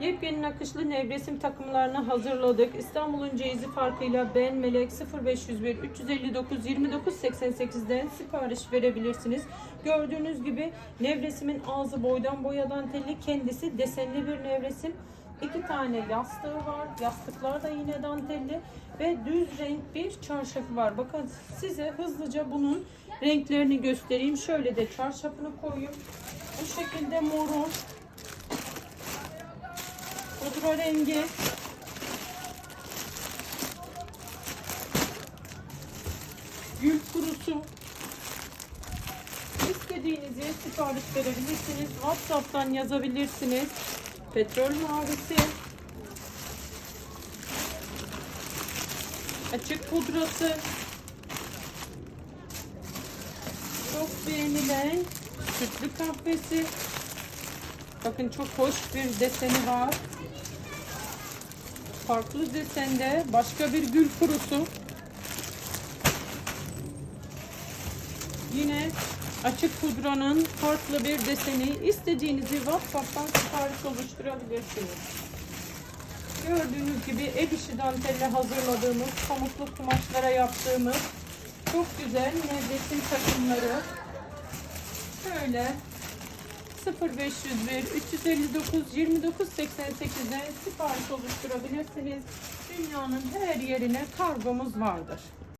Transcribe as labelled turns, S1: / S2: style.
S1: Yepyeni nakışlı nevresim takımlarını hazırladık. İstanbul'un ceyizi farkıyla Ben Melek 0501 359 29 88'den sipariş verebilirsiniz. Gördüğünüz gibi nevresimin ağzı boydan boya dantelli, kendisi desenli bir nevresim. İki tane yastığı var. Yastıklar da yine dantelli ve düz renk bir çarşafı var. Bakın size hızlıca bunun renklerini göstereyim. Şöyle de çarşafını koyayım. Bu şekilde moru, pudra rengi, gül kurusu. İstediğinizi sipariş verebilirsiniz. WhatsApp'tan yazabilirsiniz. Petrol mavisi. Açık pudrası. Çok beğenilen sütlü kahvesi. Bakın çok hoş bir deseni var. Farklı desende başka bir gül kurusu. Yine açık pudranın farklı bir deseni. İstediğinizi WhatsApp'tan sipariş oluşturabilirsiniz. Gördüğünüz gibi el işi dantelle hazırladığımız pamuklu kumaşlara yaptığımız çok güzel nevresim takımları. Şöyle 0501 359 29 88'den sipariş oluşturabilirsiniz. Dünyanın her yerine kargomuz vardır.